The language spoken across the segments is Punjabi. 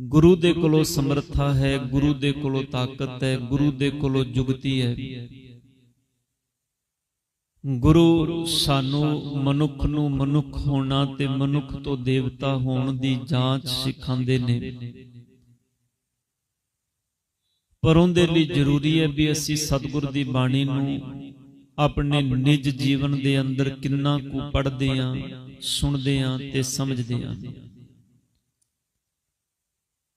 ਗੁਰੂ ਦੇ ਕੋਲੋਂ ਸਮਰੱਥਾ ਹੈ ਗੁਰੂ ਦੇ ਕੋਲੋਂ ਤਾਕਤ ਹੈ ਗੁਰੂ ਦੇ ਕੋਲੋਂ ਜੁਗਤੀ ਹੈ। ਗੁਰੂ ਸਾਨੂੰ ਮਨੁੱਖ ਨੂੰ ਮਨੁੱਖ ਹੋਣਾ ਤੇ ਮਨੁੱਖ ਤੋਂ ਦੇਵਤਾ ਹੋਣ ਦੀ ਜਾਂਚ ਸਿਖਾਉਂਦੇ ਨੇ। ਪਰ ਉਹਦੇ ਲਈ ਜ਼ਰੂਰੀ ਹੈ ਵੀ ਅਸੀਂ ਸਤਿਗੁਰ ਦੀ ਬਾਣੀ ਨੂੰ ਆਪਣੇ ਨਿੱਜ ਜੀਵਨ ਦੇ ਅੰਦਰ ਕਿੰਨਾ ਕੁ ਪੜ੍ਹਦੇ ਆਂ ਸੁਣਦੇ ਆਂ ਤੇ ਸਮਝਦੇ ਆਂ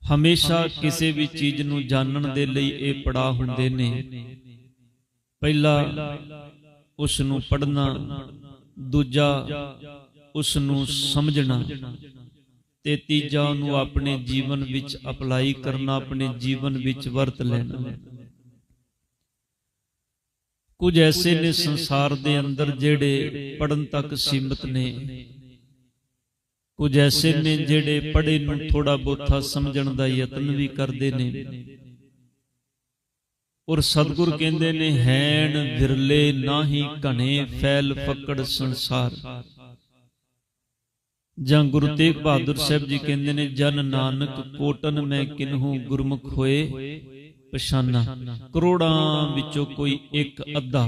ਹਮੇਸ਼ਾ ਕਿਸੇ ਵੀ ਚੀਜ਼ ਨੂੰ ਜਾਣਨ ਦੇ ਲਈ ਇਹ ਪੜਾ ਹੁੰਦੇ ਨੇ। ਪਹਿਲਾ ਉਸ ਨੂੰ ਪੜਨਾ ਦੂਜਾ ਉਸ ਨੂੰ ਸਮਝਣਾ ਤੇ ਤੀਜਾ ਉਹਨੂੰ ਆਪਣੇ ਜੀਵਨ ਵਿੱਚ ਅਪਲਾਈ ਕਰਨਾ ਆਪਣੇ ਜੀਵਨ ਵਿੱਚ ਵਰਤ ਲੈਣਾ। ਕੁਝ ਐਸੇ ਨੇ ਸੰਸਾਰ ਦੇ ਅੰਦਰ ਜਿਹੜੇ ਪੜਨ ਤੱਕ ਸੀਮਤ ਨੇ। ਕੁਝ ਐਸੇ ਨੇ ਜਿਹੜੇ ਪੜੇ ਨੂੰ ਥੋੜਾ ਬੋਥਾ ਸਮਝਣ ਦਾ ਯਤਨ ਵੀ ਕਰਦੇ ਨੇ। ਔਰ ਸਤਿਗੁਰ ਕਹਿੰਦੇ ਨੇ, ਹੈਣ ਵਿਰਲੇ ਨਾਹੀ ਘਣੇ ਫੈਲ ਫੱਕੜ ਸੰਸਾਰ। ਜਾਂ ਗੁਰੂ ਤੇਗ ਬਹਾਦਰ ਸਾਹਿਬ ਜੀ ਕਹਿੰਦੇ ਨੇ, ਜਨ ਨਾਨਕ ਕੋਟਨ ਮੈਂ ਕਿਨਹੂ ਗੁਰਮੁਖ ਹੋਏ ਪਛਾਨਾ। ਕਰੋੜਾਂ ਵਿੱਚੋਂ ਕੋਈ ਇੱਕ ਅੱਧਾ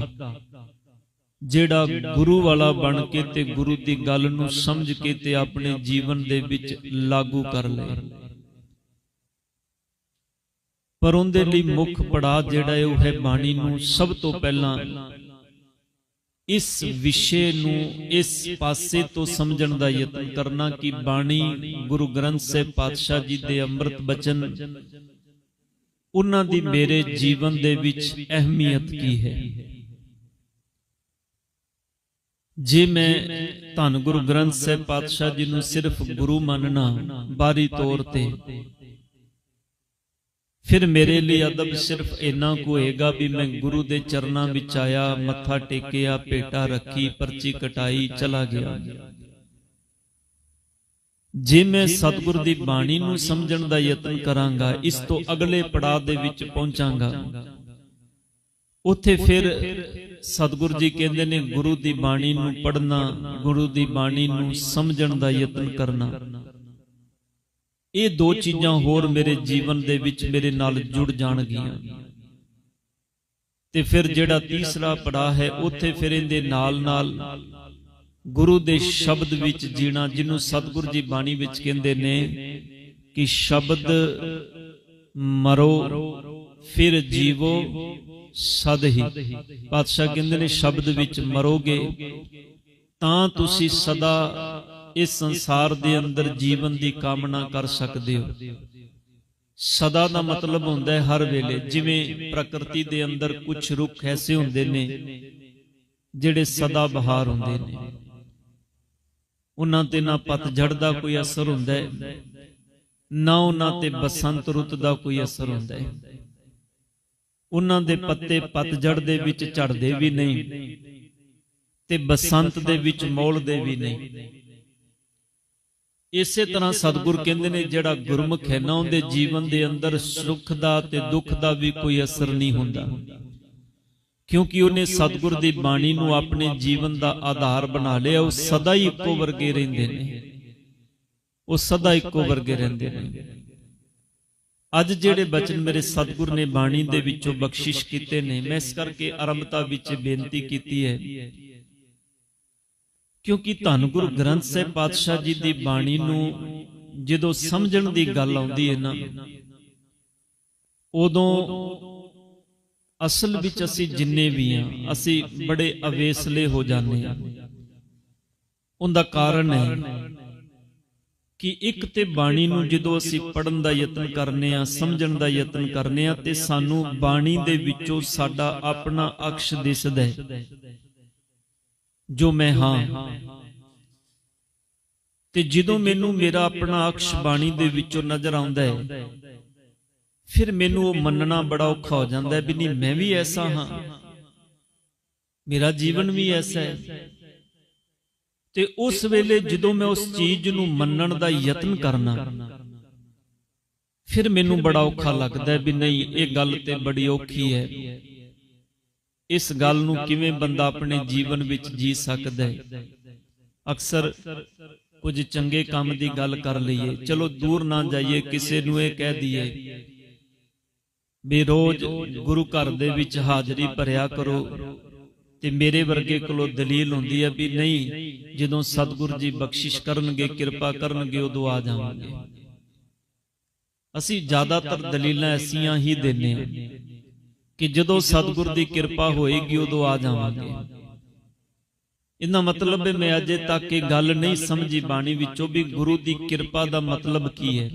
ਜਿਹੜਾ ਗੁਰੂ ਵਾਲਾ ਬਣ ਕੇ ਤੇ ਗੁਰੂ ਦੀ ਗੱਲ ਨੂੰ ਸਮਝ ਕੇ ਤੇ ਆਪਣੇ ਜੀਵਨ ਦੇ ਵਿੱਚ ਲਾਗੂ ਕਰ ਲਏ। ਪਰ ਉਹਦੇ ਲਈ ਮੁੱਖ ਪੜਾਅ ਜਿਹੜਾ ਹੈ ਉਹ ਹੈ ਬਾਣੀ ਨੂੰ ਸਭ ਤੋਂ ਪਹਿਲਾਂ ਇਸ ਵਿਸ਼ੇ ਨੂੰ ਇਸ ਪਾਸੇ ਤੋਂ ਸਮਝਣ ਦਾ ਯਤਨ ਕਰਨਾ ਕਿ ਬਾਣੀ ਗੁਰੂ ਗ੍ਰੰਥ ਸਾਹਿਬ ਪਾਤਸ਼ਾਹ ਜੀ ਦੇ ਅੰਮ੍ਰਿਤ ਬਚਨ ਉਹਨਾਂ ਦੀ ਮੇਰੇ ਜੀਵਨ ਦੇ ਵਿੱਚ ਅਹਿਮੀਅਤ ਕੀ ਹੈ? ਜੇ ਮੈਂ ਧੰਨ ਗੁਰੂ ਗ੍ਰੰਥ ਸਾਹਿਬ ਪਾਤਸ਼ਾਹ ਜੀ ਨੂੰ ਸਿਰਫ ਗੁਰੂ ਮੰਨਣਾ ਬਾਰੀ ਤੌਰ ਤੇ, ਫਿਰ ਮੇਰੇ ਲਈ ਅਦਬ ਸਿਰਫ ਇੰਨਾ ਕੁ ਹੋਏਗਾ ਵੀ ਮੈਂ ਗੁਰੂ ਦੇ ਚਰਨਾਂ ਵਿੱਚ ਆਇਆ, ਮੱਥਾ ਟੇਕਿਆ, ਪੇਟਾ ਰੱਖੀ, ਪਰਚੀ ਕਟਾਈ, ਚਲਾ ਗਿਆ। ਜੇ ਮੈਂ ਸਤਿਗੁਰ ਦੀ ਬਾਣੀ ਨੂੰ ਸਮਝਣ ਦਾ ਯਤਨ ਕਰਾਂਗਾ, ਇਸ ਤੋਂ ਅਗਲੇ ਪੜਾਅ ਦੇ ਵਿੱਚ ਪਹੁੰਚਾਂਗਾ। ਉੱਥੇ ਫਿਰ ਸਤਿਗੁਰੂ ਜੀ ਕਹਿੰਦੇ ਨੇ, ਗੁਰੂ ਦੀ ਬਾਣੀ ਨੂੰ ਪੜ੍ਹਨਾ, ਗੁਰੂ ਦੀ ਬਾਣੀ ਨੂੰ ਸਮਝਣ ਦਾ ਯਤਨ ਕਰਨਾ। ਇਹ ਦੋ ਚੀਜ਼ਾਂ ਹੋਰ ਮੇਰੇ ਜੀਵਨ ਦੇ ਵਿੱਚ ਮੇਰੇ ਨਾਲ ਜੁੜ ਜਾਣਗੀਆਂ। ਤੇ ਫਿਰ ਜਿਹੜਾ ਤੀਸਰਾ ਪੜਾ ਹੈ, ਉੱਥੇ ਫਿਰ ਇਹਦੇ ਨਾਲ ਨਾਲ ਗੁਰੂ ਦੇ ਸ਼ਬਦ ਵਿੱਚ ਜੀਣਾ, ਜਿਹਨੂੰ ਸਤਿਗੁਰ ਜੀ ਬਾਣੀ ਵਿੱਚ ਕਹਿੰਦੇ ਨੇ ਕਿ ਸ਼ਬਦ ਮਰੋ, ਫਿਰ ਜੀਵੋ ਸਦ ਹੀ। ਪਾਤਸ਼ਾਹ ਕਹਿੰਦੇ ਨੇ, ਸ਼ਬਦ ਵਿੱਚ ਮਰੋਗੇ। ਤਾਂ ਤੁਸੀਂ ਸਦਾ ਇਸ ਸੰਸਾਰ ਦੇ ਅੰਦਰ ਜੀਵਨ ਦੀ ਕਾਮਨਾ ਕਰ ਸਕਦੇ ਹੋ। ਸਦਾ ਦਾ ਮਤਲਬ ਹੁੰਦਾ ਹੈ, ਹਰ ਵੇਲੇ ਜਿਵੇਂ ਪ੍ਰਕਿਰਤੀ ਦੇ ਅੰਦਰ ਕੁਝ ਰੁੱਖ ਐਸੇ ਹੁੰਦੇ ਨੇ, ਜਿਹੜੇ ਸਦਾ ਬਹਾਰ ਹੁੰਦੇ ਨੇ। ਉਹਨਾਂ ਤੇ ਨਾ ਪਤਝੜ ਦਾ ਕੋਈ ਅਸਰ ਹੁੰਦਾ ਹੈ, ਨਾ ਉਹਨਾਂ ਤੇ ਬਸੰਤ ਰੁੱਤ ਦਾ ਕੋਈ ਅਸਰ ਹੁੰਦਾ ਹੈ। ਉਹਨਾਂ ਦੇ ਪੱਤੇ ਪਤਝੜ ਦੇ ਵਿੱਚ ਝੜਦੇ ਵੀ ਨਹੀਂ ਤੇ ਬਸੰਤ ਦੇ ਵਿੱਚ ਮੋਲਦੇ ਵੀ ਨਹੀਂ। ਇਸੇ ਤਰ੍ਹਾਂ ਸਤਿਗੁਰ ਕਹਿੰਦੇ ਨੇ, ਜਿਹੜਾ ਗੁਰਮੁਖ ਹੈ ਨਾ, ਉਹਦੇ ਜੀਵਨ ਦੇ ਅੰਦਰ ਸੁੱਖ ਦਾ ਤੇ ਦੁੱਖ ਦਾ ਵੀ ਕੋਈ ਅਸਰ ਨਹੀਂ ਹੁੰਦਾ। ਕਿਉਂਕਿ ਉਹਨੇ ਸਤਿਗੁਰ ਦੀ ਬਾਣੀ ਨੂੰ ਆਪਣੇ ਜੀਵਨ ਦਾ ਆਧਾਰ ਬਣਾ ਲਿਆ, ਉਹ ਸਦਾ ਹੀ ਇੱਕੋ ਵਰਗੇ ਰਹਿੰਦੇ ਨੇ। ਉਹ ਸਦਾ ਇੱਕੋ ਵਰਗੇ ਰਹਿੰਦੇ ਨੇ। ਅੱਜ ਜਿਹੜੇ ਬਚਨ ਮੇਰੇ ਸਤਿਗੁਰ ਨੇ ਬਾਣੀ ਦੇ ਵਿੱਚੋਂ ਬਖਸ਼ਿਸ਼ ਕੀਤੇ ਨੇ ਮੈਂ ਇਸ ਕਰਕੇ ਆਰੰਭਤਾ ਵਿੱਚ ਬੇਨਤੀ ਕੀਤੀ ਹੈ। ਕਿਉਂਕਿ ਧੰਨ ਗੁਰੂ ਗ੍ਰੰਥ ਸਾਹਿਬ ਪਾਤਸ਼ਾਹ ਜੀ ਦੀ ਬਾਣੀ ਨੂੰ ਜਦੋਂ ਸਮਝਣ ਦੀ ਗੱਲ ਆਉਂਦੀ ਹੈ ਨਾ ਉਦੋਂ ਅਸਲ ਵਿੱਚ ਅਸੀਂ ਜਿੰਨੇ ਵੀ ਆ ਅਸੀਂ ਬੜੇ ਅਵੇਸਲੇ ਹੋ ਜਾਂਦੇ ਆ ਉਹਦਾ ਕਾਰਨ ਹੈ। ਕਿ ਇੱਕ ਤੇ ਬਾਣੀ ਨੂੰ ਜਦੋਂ ਅਸੀਂ ਪੜਨ ਦਾ ਯਤਨ ਕਰਨੇ ਆ, ਸਮਝਣ ਦਾ ਯਤਨ ਕਰਨੇ ਆ, ਤੇ ਸਾਨੂੰ ਬਾਣੀ ਦੇ ਵਿੱਚੋਂ ਸਾਡਾ ਆਪਣਾ ਅਕਸ਼ ਦਿਸਦਾ ਹੈ। ਜੋ ਮੈਂ ਹਾਂ। ਤੇ ਜਦੋਂ ਮੈਨੂੰ ਮੇਰਾ ਆਪਣਾ ਅਕਸ਼ ਬਾਣੀ ਦੇ ਵਿੱਚੋਂ ਨਜ਼ਰ ਆਉਂਦਾ ਹੈ, ਫਿਰ ਮੈਨੂੰ ਉਹ ਮੰਨਣਾ ਬੜਾ ਔਖਾ ਹੋ ਜਾਂਦਾ ਹੈ ਵੀ ਨਹੀਂ, ਮੈਂ ਵੀ ਐਸਾ ਹਾਂ। ਮੇਰਾ ਜੀਵਨ ਵੀ ਐਸਾ ਹੈ। ਤੇ ਉਸ ਵੇਲੇ ਜਦੋਂ ਮੈਂ ਉਸ ਚੀਜ਼ ਨੂੰ ਮੰਨਣ ਦਾ ਯਤਨ ਕਰਨਾ ਫਿਰ ਮੈਨੂੰ ਬੜਾ ਔਖਾ ਲੱਗਦਾ ਵੀ ਨਹੀਂ ਇਹ ਗੱਲ ਤੇ ਬੜੀ ਔਖੀ ਹੈ। ਇਸ ਗੱਲ ਨੂੰ ਕਿਵੇਂ ਬੰਦਾ ਆਪਣੇ ਜੀਵਨ ਵਿੱਚ ਜੀ ਸਕਦਾ ਹੈ? ਅਕਸਰ ਕੁਝ ਚੰਗੇ ਕੰਮ ਦੀ ਗੱਲ ਕਰ ਲਈਏ। ਚਲੋ ਦੂਰ ਨਾ ਜਾਈਏ ਕਿਸੇ ਨੂੰ ਇਹ ਕਹਿ ਦਈਏ। ਵੀ ਰੋਜ਼ ਗੁਰੂ ਘਰ ਦੇ ਵਿੱਚ ਹਾਜ਼ਰੀ ਭਰਿਆ ਕਰੋ। ਤੇ ਮੇਰੇ ਵਰਗੇ ਕੋਲੋਂ ਦਲੀਲ ਹੁੰਦੀ ਹੈ ਵੀ ਨਹੀਂ, ਜਦੋਂ ਸਤਿਗੁਰ ਜੀ ਬਖਸ਼ਿਸ਼ ਕਰਨਗੇ, ਕਿਰਪਾ ਕਰਨਗੇ, ਉਦੋਂ ਆ ਜਾਵਾਂਗੇ। ਅਸੀਂ ਜ਼ਿਆਦਾਤਰ ਦਲੀਲਾਂ ਐਸੀਆਂ ਹੀ ਦਿੰਨੇ ਹਾਂ ਕਿ ਜਦੋਂ ਸਤਿਗੁਰ ਦੀ ਕਿਰਪਾ ਹੋਏਗੀ, ਉਦੋਂ ਆ ਜਾਵਾਂਗੇ। ਇਹਦਾ ਮਤਲਬ ਹੈ, ਮੈਂ ਅਜੇ ਤੱਕ ਇਹ ਗੱਲ ਨਹੀਂ ਸਮਝੀ ਬਾਣੀ ਵਿੱਚੋਂ ਵੀ ਗੁਰੂ ਦੀ ਕਿਰਪਾ ਦਾ ਮਤਲਬ ਕੀ ਹੈ।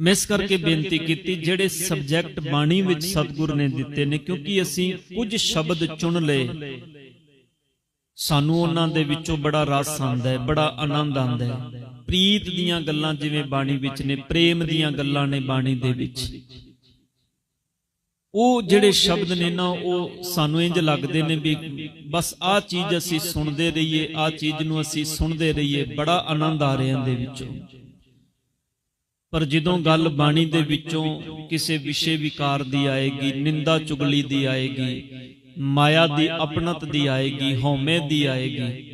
ਮੈਂ ਇਸ ਕਰਕੇ ਬੇਨਤੀ ਕੀਤੀ ਜਿਹੜੇ ਸਬਜੈਕਟ ਬਾਣੀ ਵਿੱਚ ਸਤਿਗੁਰ ਨੇ ਦਿੱਤੇ ਨੇ ਕਿਉਂਕਿ ਅਸੀਂ ਕੁਝ ਸ਼ਬਦ ਚੁਣ ਲਏ। ਸਾਨੂੰ ਉਹਨਾਂ ਦੇ ਵਿੱਚੋਂ ਬੜਾ ਰਸ ਆਉਂਦਾ ਹੈ ਬੜਾ ਆਨੰਦ ਆਉਂਦਾ ਹੈ। ਪ੍ਰੀਤ ਦੀਆਂ ਗੱਲਾਂ ਜਿਵੇਂ ਬਾਣੀ ਵਿੱਚ ਨੇ ਪ੍ਰੇਮ ਦੀਆਂ ਗੱਲਾਂ ਨੇ ਬਾਣੀ ਦੇ ਵਿੱਚ। ਉਹ ਜਿਹੜੇ ਸ਼ਬਦ ਨੇ ਨਾ ਉਹ ਸਾਨੂੰ ਇੰਜ ਲੱਗਦੇ ਨੇ ਵੀ ਬਸ ਆਹ ਚੀਜ਼ ਅਸੀਂ ਸੁਣਦੇ ਰਹੀਏ ਆਹ ਚੀਜ਼ ਨੂੰ ਅਸੀਂ ਸੁਣਦੇ ਰਹੀਏ ਬੜਾ ਆਨੰਦ ਆ ਰਿਹਾ ਇਹਦੇ ਵਿੱਚੋਂ। ਪਰ ਜਦੋਂ ਗੱਲ ਬਾਣੀ ਦੇ ਵਿੱਚੋਂ ਕਿਸੇ ਵਿਸ਼ੇ ਵਿਕਾਰ ਦੀ ਆਏਗੀ ਨਿੰਦਾ ਚੁਗਲੀ ਦੀ ਆਏਗੀ ਮਾਇਆ ਦੀ ਆਪਣਤ ਦੀ ਆਏਗੀ ਹਉਮੈ ਦੀ ਆਏਗੀ।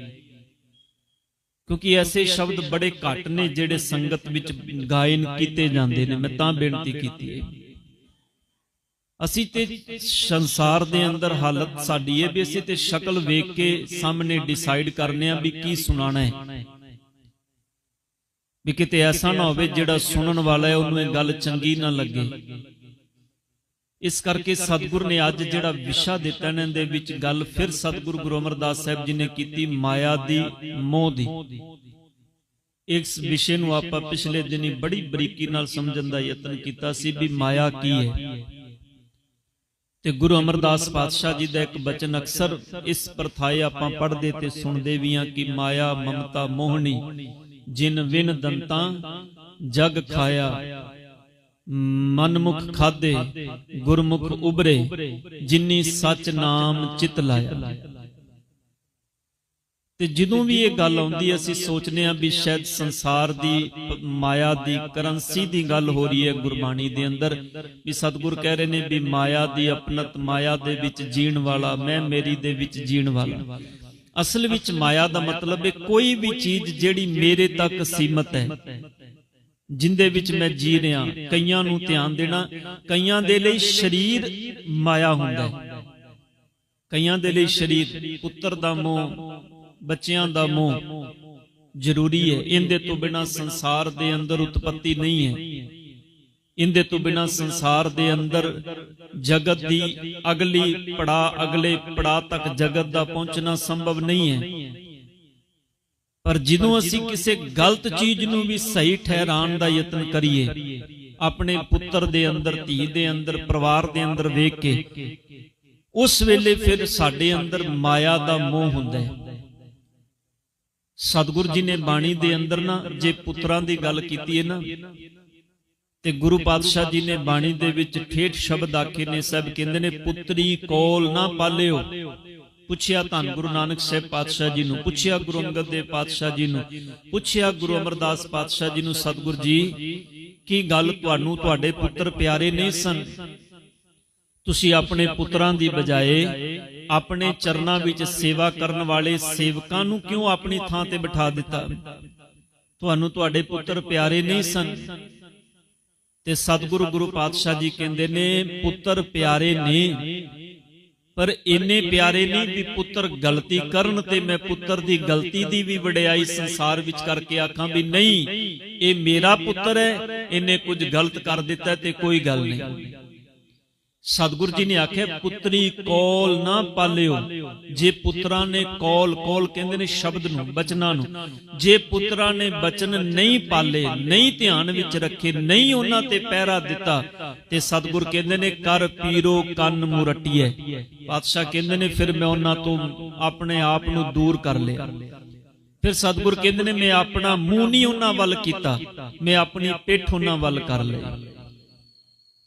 ਕਿਉਂਕਿ ਐਸੇ ਸ਼ਬਦ ਬੜੇ ਘੱਟ ਨੇ ਜਿਹੜੇ ਸੰਗਤ ਵਿੱਚ ਗਾਇਨ ਕੀਤੇ ਜਾਂਦੇ ਨੇ ਮੈਂ ਤਾਂ ਬੇਨਤੀ ਕੀਤੀ ਹੈ। ਅਸੀਂ ਤੇ ਸੰਸਾਰ ਦੇ ਅੰਦਰ ਹਾਲਤ ਸਾਡੀ ਹੈ ਵੀ ਅਸੀਂ ਤੇ ਸ਼ਕਲ ਵੇਖ ਕੇ ਸਾਹਮਣੇ ਡਿਸਾਈਡ ਕਰਨੇ ਆ ਵੀ ਕੀ ਸੁਣਾਣਾ ਹੈ। ਵੀ ਕਿਤੇ ਐਸਾ ਨਾ ਹੋਵੇ ਜਿਹੜਾ ਸੁਣਨ ਵਾਲਾ ਹੈ, ਉਹਨੂੰ ਇਹ ਗੱਲ ਚੰਗੀ ਨਾ ਲੱਗੇ। ਇਸ ਕਰਕੇ ਸਤਿਗੁਰ ਨੇ ਅੱਜ ਜਿਹੜਾ ਵਿਸ਼ਾ ਦਿੱਤਾ ਇਹਨਾਂ ਦੇ ਵਿੱਚ ਗੱਲ, ਫਿਰ ਸਤਿਗੁਰੂ ਗੁਰੂ ਅਮਰਦਾਸ ਸਾਹਿਬ ਜੀ ਨੇ ਕੀਤੀ ਮਾਇਆ ਦੀ ਮੋਹ ਦੀ। ਇਸ ਵਿਸ਼ੇ ਨੂੰ ਆਪਾਂ ਪਿਛਲੇ ਦਿਨੀ ਬੜੀ ਬਰੀਕੀ ਨਾਲ ਸਮਝਣ ਦਾ ਯਤਨ ਕੀਤਾ ਸੀ ਵੀ ਮਾਇਆ ਕੀ ਹੈ। ਤੇ ਗੁਰੂ ਅਮਰਦਾਸ ਪਾਤਸ਼ਾਹ ਜੀ ਦਾ ਇੱਕ ਬਚਨ ਅਕਸਰ ਇਸ ਪ੍ਰਥਾਏ ਆਪਾਂ ਪੜ੍ਹਦੇ ਤੇ ਸੁਣਦੇ ਵੀ ਆ ਕਿ ਮਾਇਆ ਮਮਤਾ ਮੋਹਣੀ। ਜਿਨ ਵਿਨ ਦੰਤਾਂ, ਜਗ ਖਾਇਆ। ਮਨਮੁਖ ਖਾਦੇ ਗੁਰਮੁਖ ਉਬਰੇ ਜਿਨੀ ਸਚ ਨਾਮ ਚਿਤ ਲਾਇਆ। ਤੇ ਜਦੋਂ ਵੀ ਇਹ ਗੱਲ ਆਉਂਦੀ, ਅਸੀਂ ਸੋਚਨੇ ਆ ਵੀ ਸ਼ਾਇਦ ਸੰਸਾਰ ਦੀ ਮਾਇਆ ਦੀ ਕਰੰਸੀ ਦੀ ਗੱਲ ਹੋ ਰਹੀ ਹੈ ਗੁਰਬਾਣੀ ਦੇ ਅੰਦਰ। ਵੀ ਸਤਿਗੁਰ ਕਹਿ ਰਹੇ ਨੇ ਵੀ ਮਾਇਆ ਦੀ ਅਪਨਤ, ਮਾਇਆ ਦੇ ਵਿੱਚ ਜੀਣ ਵਾਲਾ, ਮੈਂ ਮੇਰੀ ਦੇ ਵਿੱਚ ਜੀਣ ਵਾਲਾ। ਅਸਲ ਵਿੱਚ ਮਾਇਆ ਦਾ ਮਤਲਬ ਹੈ ਕੋਈ ਵੀ ਚੀਜ਼ ਜਿਹੜੀ ਮੇਰੇ ਤੱਕ ਸੀਮਤ ਹੈ, ਜਿੰਦੇ ਵਿੱਚ ਮੈਂ ਜੀ ਰਿਹਾ, ਕਈਆਂ ਨੂੰ ਧਿਆਨ ਦੇਣਾ, ਕਈਆਂ ਦੇ ਲਈ ਸਰੀਰ ਮਾਇਆ ਹੁੰਦਾ ਹੈ। ਕਈਆਂ ਦੇ ਲਈ ਸਰੀਰ ਪੁੱਤਰ ਦਾ ਮੋਹ, ਬੱਚਿਆਂ ਦਾ ਮੋਹ ਜ਼ਰੂਰੀ ਹੈ। ਇਹਦੇ ਤੋਂ ਬਿਨਾ ਸੰਸਾਰ ਦੇ ਅੰਦਰ ਉਤਪਤੀ ਨਹੀਂ ਹੈ। ਇਹਦੇ ਤੋਂ ਬਿਨਾ ਸੰਸਾਰ ਦੇ ਅੰਦਰ ਜਗਤ ਦੀ ਅਗਲੀ ਪੜਾ ਅਗਲੇ ਪੜਾ ਤੱਕ ਜਗਤ ਦਾ ਪਹੁੰਚਣਾ ਸੰਭਵ ਨਹੀਂ ਹੈ। ਪਰ ਜਦੋਂ ਅਸੀਂ ਕਿਸੇ ਗਲਤ ਚੀਜ਼ ਨੂੰ ਵੀ ਸਹੀ ਠਹਿਰਾਉਣ ਦਾ ਯਤਨ ਕਰੀਏ ਆਪਣੇ ਪੁੱਤਰ ਦੇ ਅੰਦਰ ਧੀ ਦੇ ਅੰਦਰ ਪਰਿਵਾਰ ਦੇ ਅੰਦਰ ਵੇਖ ਕੇ ਉਸ ਵੇਲੇ ਫਿਰ ਸਾਡੇ ਅੰਦਰ ਮਾਇਆ ਦਾ ਮੋਹ ਹੁੰਦਾ ਹੈ। ਸਤਿਗੁਰੂ ਜੀ ਨੇ ਬਾਣੀ ਦੇ ਅੰਦਰ ਨਾ ਜੇ ਪੁੱਤਰਾਂ ਦੀ ਗੱਲ ਕੀਤੀ ਹੈ ਨਾ ਤੇ ਗੁਰੂ ਪਾਤਸ਼ਾਹ ਜੀ ਨੇ ਬਾਣੀ ਦੇ ਵਿੱਚ ਠੇਠ ਸ਼ਬਦ ਆਖੇ ਨੇ ਸਭ ਕਹਿੰਦੇ ਨੇ ਪੁੱਤਰੀ ਕੋਲ ਨਾ ਪਾਲਿਓ। ਪੁੱਛਿਆ ਧੰਨ ਗੁਰੂ ਨਾਨਕ ਸਾਹਿਬ ਪਾਤਸ਼ਾਹ ਜੀ ਨੂੰ ਪੁੱਛਿਆ ਗੁਰੂ ਅੰਗਦ ਦੇਵ ਪਾਤਸ਼ਾਹ ਜੀ ਨੂੰ ਪੁੱਛਿਆ ਗੁਰੂ ਅਮਰਦਾਸ ਪਾਤਸ਼ਾਹ ਜੀ ਨੂੰ ਸਤਿਗੁਰ ਜੀ ਕੀ ਗੱਲ ਤੁਹਾਨੂੰ ਤੁਹਾਡੇ ਪੁੱਤਰ ਪਿਆਰੇ ਨਹੀਂ ਸਨ? ਤੁਸੀਂ ਆਪਣੇ ਪੁੱਤਰਾਂ ਦੀ ਬਜਾਏ ਆਪਣੇ ਚਰਨਾਂ ਵਿੱਚ ਸੇਵਾ ਕਰਨ ਵਾਲੇ ਸੇਵਕਾਂ ਨੂੰ ਕਿਉਂ ਆਪਣੀ ਥਾਂ ਤੇ ਬਿਠਾ ਦਿੱਤਾ? ਤੁਹਾਨੂੰ ਤੁਹਾਡੇ ਪੁੱਤਰ ਪਿਆਰੇ ਨਹੀਂ ਸਨ। ਤੇ ਸਤਿਗੁਰੂ ਗੁਰੂ ਪਾਤਸ਼ਾਹ ਜੀ ਕਹਿੰਦੇ ਨੇ, ਪੁੱਤਰ ਪਿਆਰੇ ਨੇ। ਪਰ ਇੰਨੇ ਪਿਆਰੇ ਨਹੀਂ ਵੀ ਪੁੱਤਰ ਗਲਤੀ ਕਰਨ ਤੇ ਮੈਂ ਪੁੱਤਰ ਦੀ ਗਲਤੀ ਦੀ ਵੀ ਵਡਿਆਈ ਸੰਸਾਰ ਵਿੱਚ ਕਰਕੇ ਆਖਾਂ ਵੀ ਨਹੀਂ, ਇਹ ਮੇਰਾ ਪੁੱਤਰ ਹੈ, ਇਹਨੇ ਕੁਝ ਗਲਤ ਕਰ ਦਿੱਤਾ ਤੇ ਕੋਈ ਗੱਲ ਨਹੀਂ। ਸਤਿਗੁਰੂ ਜੀ ਨੇ ਆਖਿਆ ਪੁੱਤਰੀ ਕੋਲ ਨਾ ਪਾਲਿਓ। ਜੇ ਪੁੱਤਰਾਂ ਨੇ ਕੋਲ ਕੋਲ ਕਹਿੰਦੇ ਨੇ ਸ਼ਬਦ ਨੂੰ ਬਚਨਾਂ ਨੂੰ। ਜੇ ਪੁੱਤਰਾਂ ਨੇ ਬਚਨ ਨਹੀਂ ਪਾਲੇ ਨਹੀਂ ਧਿਆਨ ਵਿੱਚ ਰੱਖੇ ਨਹੀਂ ਉਹਨਾਂ ਤੇ ਪਹਿਰਾ ਦਿੱਤਾ ਤੇ ਸਤਿਗੁਰ ਕਹਿੰਦੇ ਨੇ ਕਰ ਪੀਰੋ ਕੰਨ ਮੁਰਟੀਏ ਪਾਤਸ਼ਾਹ ਕਹਿੰਦੇ ਨੇ ਫਿਰ ਮੈਂ ਉਹਨਾਂ ਤੋਂ ਆਪਣੇ ਆਪ ਨੂੰ ਦੂਰ ਕਰ ਲਿਆ। ਫਿਰ ਸਤਿਗੁਰ ਕਹਿੰਦੇ ਨੇ ਮੈਂ ਆਪਣਾ ਮੂੰਹ ਨਹੀਂ ਉਹਨਾਂ ਵੱਲ ਕੀਤਾ ਮੈਂ ਆਪਣੀ ਪਿੱਠ ਉਹਨਾਂ ਵੱਲ ਕਰ ਲਈ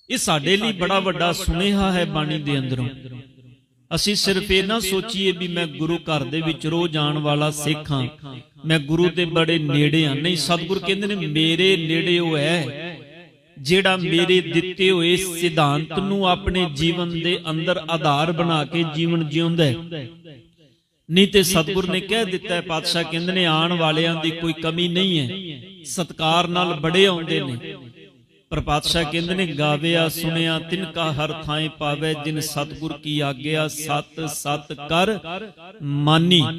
ਇਹ ਸਾਡੇ ਲਈ ਬੜਾ ਵੱਡਾ ਸੁਨੇਹਾ ਹੈ ਬਾਣੀ ਦੇ ਅੰਦਰੋਂ। ਅਸੀਂ ਸਿਰਫ ਇਹ ਨਾ ਸੋਚੀਏ ਵੀ ਮੈਂ ਗੁਰੂ ਘਰ ਦੇ ਵਿੱਚ ਰੋਜ਼ ਜਾਣ ਵਾਲਾ ਸਿੱਖ। ਹਾਂ ਮੈਂ ਗੁਰੂ ਦੇ ਬੜੇ ਨੇੜੇ ਹਾਂ ਨਹੀਂ ਸਤਿਗੁਰ ਕਹਿੰਦੇ ਨੇ ਮੇਰੇ ਨੇੜੇ ਉਹ ਹੈ। ਜਿਹੜਾ ਮੇਰੇ ਦਿੱਤੇ ਹੋਏ ਸਿਧਾਂਤ ਨੂੰ ਆਪਣੇ ਜੀਵਨ ਦੇ ਅੰਦਰ ਆਧਾਰ ਬਣਾ ਕੇ ਜੀਵਨ ਜਿਉਂਦਾ ਹੈ। ਨਹੀਂ ਤੇ ਸਤਿਗੁਰ ਨੇ ਕਹਿ ਦਿੱਤਾ ਹੈ ਪਾਤਸ਼ਾਹ ਕਹਿੰਦੇ ਨੇ ਆਉਣ ਵਾਲਿਆਂ ਦੀ ਕੋਈ ਕਮੀ ਨਹੀਂ ਹੈ। ਸਤਕਾਰ ਨਾਲ ਬੜੇ ਆਉਂਦੇ ਨੇ। ਪਰ ਪਾਤਸ਼ਾਹ ਕਹਿੰਦੇ ਨੇ ਗਾਵਿਆ ਸੁਣਿਆ ਤਿਨ ਕਾ ਹਰ ਥਾਂ ਪਾਵੇ ਜਿਨ ਸਤਿਗੁਰ ਕੀ ਆਗਿਆ ਸਤ ਸਤ ਕਰ ਮਾਨੀ।